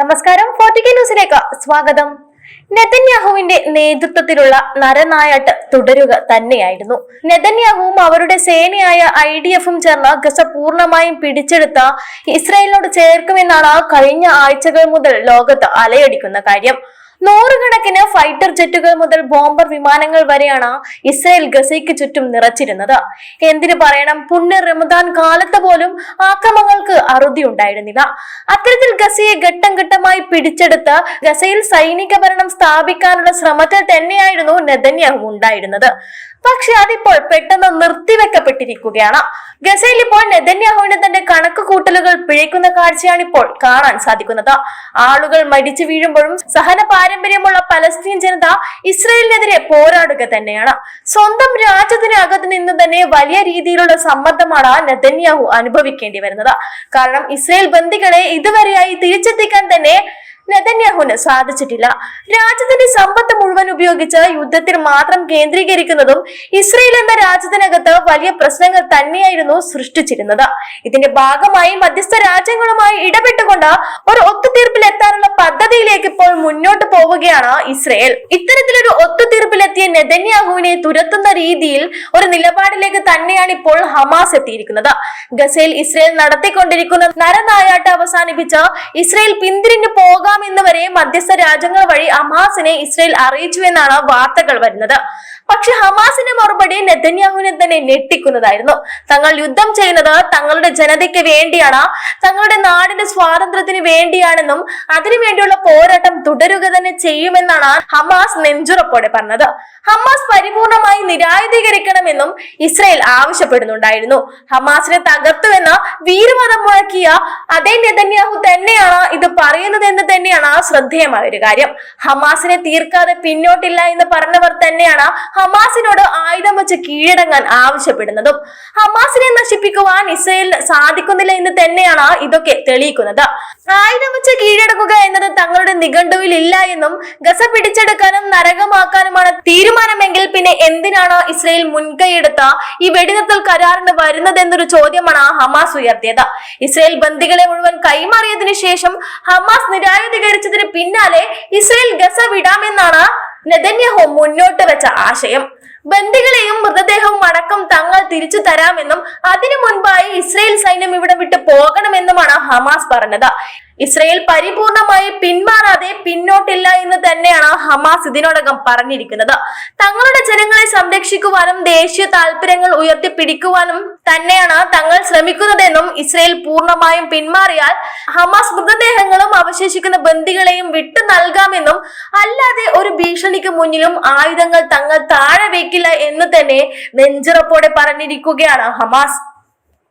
നമസ്കാരം ഫോർട്ടിക്ക ന്യൂസിലേക്ക് സ്വാഗതം. നെതന്യാഹുവിന്റെ നേതൃത്വത്തിലുള്ള നരനായാട്ട് തുടരുക തന്നെയായിരുന്നു. നെതന്യാഹുവും അവരുടെ സേനയായ ഐ ഡി എഫും ചേർന്ന് ഗസ പൂർണമായും പിടിച്ചെടുത്ത ഇസ്രായേലിനോട് ചേർക്കുമെന്നാണ് കഴിഞ്ഞ ആഴ്ചകൾ മുതൽ ലോകത്ത് അലയടിക്കുന്ന കാര്യം. നൂറുകണക്കിന് ഫൈറ്റർ ജെറ്റുകൾ മുതൽ ബോംബർ വിമാനങ്ങൾ വരെയാണ് ഇസ്രയേൽ ഗസയ്ക്ക് ചുറ്റും നിറച്ചിരുന്നത്. എന്തിനു പറയണം? പുണ്യ റമദാൻ കാലത്ത് പോലും ആക്രമങ്ങൾക്ക് അറുതി ഉണ്ടായിരുന്നില്ല. അത്തരത്തിൽ ഗസയെ ഘട്ടം ഘട്ടമായി പിടിച്ചെടുത്ത് ഗസയിൽ സൈനിക ഭരണം സ്ഥാപിക്കാനുള്ള ശ്രമത്തിൽ തന്നെയായിരുന്നു നെതന്യാഹു ഉണ്ടായിരുന്നത്. പക്ഷെ അതിപ്പോൾ പെട്ടെന്ന് നിർത്തിവെക്കപ്പെട്ടിരിക്കുകയാണ്. ഗസയിൽ ഇപ്പോൾ നെതന്യാഹുവിന്റെ തന്റെ കണക്ക് കൂട്ടലുകൾ പിഴയ്ക്കുന്ന കാഴ്ചയാണ് ഇപ്പോൾ കാണാൻ സാധിക്കുന്നത്. ആളുകൾ മരിച്ചു വീഴുമ്പോഴും സഹന പാരമ്പര്യമുള്ള പലസ്തീൻ ജനത ഇസ്രയേലിനെതിരെ പോരാടുക തന്നെയാണ്. സ്വന്തം രാജ്യത്തിനകത്ത് നിന്ന് തന്നെ വലിയ രീതിയിലുള്ള സമ്മർദ്ദമാണ് നെതന്യാഹു അനുഭവിക്കേണ്ടി വരുന്നത്. കാരണം ഇസ്രയേൽ ബന്ദികളെ ഇതുവരെയായി തിരിച്ചെത്തിക്കാൻ തന്നെ നെതന്യാഹുവിന് സാധിച്ചിട്ടില്ല രാജ്യത്തിന്റെ സമ്പത്ത് മുഴുവൻ ഉപയോഗിച്ച് യുദ്ധത്തിൽ മാത്രം കേന്ദ്രീകരിക്കുന്നതും ഇസ്രയേൽ എന്ന രാജ്യത്തിനകത്ത് വലിയ പ്രശ്നങ്ങൾ തന്നെയായിരുന്നു സൃഷ്ടിച്ചിരുന്നത്. ഇതിന്റെ ഭാഗമായി മധ്യസ്ഥ രാജ്യങ്ങളുമായി ഇടപെട്ടുകൊണ്ട് ഒരു ഒത്തുതീർപ്പിൽ എത്താനുള്ള പദ്ധതിയിലേക്ക് ഇപ്പോൾ മുന്നോട്ട് പോവുകയാണ് ഇസ്രയേൽ. ഇത്തരത്തിലൊരു ഒത്തുതീർപ്പിലെത്തിയ നെതന്യാഹുവിനെ തുരത്തുന്ന രീതിയിൽ ഒരു നിലപാടിലേക്ക് തന്നെയാണ് ഇപ്പോൾ ഹമാസ് എത്തിയിരിക്കുന്നത്. ഗസയിൽ ഇസ്രയേൽ നടത്തിക്കൊണ്ടിരിക്കുന്ന നരനായാട്ട് അവസാനിപ്പിച്ച് ഇസ്രയേൽ പിന്തിരിഞ്ഞു പോകാം എന്ന് വരെ മധ്യസ്ഥ രാജ്യങ്ങൾ വഴി ഹമാസിനെ ഇസ്രയേൽ അറിയിച്ചു എന്നാണ് വാർത്തകൾ വരുന്നത്. പക്ഷെ ഹമാസിന്റെ മറുപടി നെതന്യാഹുവിനെ തന്നെ ഞെട്ടിക്കുന്നതായിരുന്നു. തങ്ങൾ യുദ്ധം ചെയ്യുന്നത് തങ്ങളുടെ ജനതയ്ക്ക് വേണ്ടിയാണ് തങ്ങളുടെ നാടിന്റെ സ്വാതന്ത്ര്യത്തിന് വേണ്ടിയാണെന്നും അതിനുവേണ്ടിയുള്ള പോരാട്ടം തുടരുക തന്നെ ചെയ്യുമെന്നാണ് ഹമാസ് നെഞ്ചുറപ്പോടെ പറഞ്ഞത്. ഹമാസ് പരിപൂർണമായി നിരായുധീകരിക്കണമെന്നും ഇസ്രയേൽ ആവശ്യപ്പെടുന്നുണ്ടായിരുന്നു. ഹമാസിനെ തകർത്തുവെന്ന് വീരമതം മുഴക്കിയ അതേ നെതന്യാഹു തന്നെയാണ് ഇത് പറയുന്നത് പറയുന്നതെന്ന് തന്നെയാണ് ശ്രദ്ധേയമായ ഒരു കാര്യം. ഹമാസിനെ തീർക്കാതെ പിന്നോട്ടില്ല എന്ന് പറഞ്ഞവർ തന്നെയാണ് ഹമാസിനോട് ആയുധം വെച്ച് കീഴടങ്ങാൻ ആവശ്യപ്പെടുന്നതും. ഹമാസിനെ നശിപ്പിക്കുവാൻ ഇസ്രയേലിന് സാധിക്കുന്നില്ല എന്ന് തന്നെയാണ് ഇതൊക്കെ തെളിയിക്കുന്നത്. ആയുധം വെച്ച് കീഴടങ്ങുക എന്നത് തങ്ങളുടെ നിഘണ്ടുവിൽ ഇല്ല എന്നും ഗസ പിടിച്ചെടുക്കാനും നരകമാക്കാനുമാണ് തീരുമാനമെങ്കിൽ പിന്നെ എന്തിനാണ് ഇസ്രയേൽ മുൻകൈയെടുത്ത ഈ വെടിനിർത്തൽ കരാറിന് വരുന്നത് എന്നൊരു ചോദ്യമാണ് ഹമാസ് ഉയർത്തിയത്. ഇസ്രയേൽ ബന്ദികളെ മുഴുവൻ കൈമാറിയതിനു ശേഷം ഹമാസ് നിരായുധീകരിച്ചതിന് പിന്നാലെ ഇസ്രയേൽ ഗസ വിടാമെന്നാണ് നെതന്യാഹു മുന്നോട്ട് വെച്ച ആശയം. ബന്ദികളെയും മൃതദേഹവും അടക്കം തങ്ങൾ തിരിച്ചു തരാമെന്നും അതിനു മുൻപായി ഇസ്രയേൽ സൈന്യം ഇവിടെ വിട്ടു പോകണമെന്നുമാണ് ഹമാസ് പറഞ്ഞത്. ഇസ്രയേൽ പരിപൂർണമായി പിന്മാറാതെ പിന്നോട്ടില്ല എന്ന് തന്നെയാണ് ഹമാസ് ഇതിനോടകം പറഞ്ഞിരിക്കുന്നത്. തങ്ങളുടെ ജനങ്ങളെ സംരക്ഷിക്കുവാനും ദേശീയ താല്പര്യങ്ങൾ ഉയർത്തിപ്പിടിക്കുവാനും തന്നെയാണ് തങ്ങൾ ശ്രമിക്കുന്നതെന്നും ഇസ്രയേൽ പൂർണമായും പിന്മാറിയാൽ ഹമാസ് മൃതദേഹങ്ങളും അവശേഷിക്കുന്ന ബന്ദികളെയും വിട്ടു നൽകാമെന്നും അല്ലാതെ ഒരു ഭീഷണിക്ക് മുന്നിലും ആയുധങ്ങൾ തങ്ങൾ താഴെ വയ്ക്കില്ല എന്ന് തന്നെ നെഞ്ചുറപ്പോടെ പറഞ്ഞിരിക്കുകയാണ് ഹമാസ്.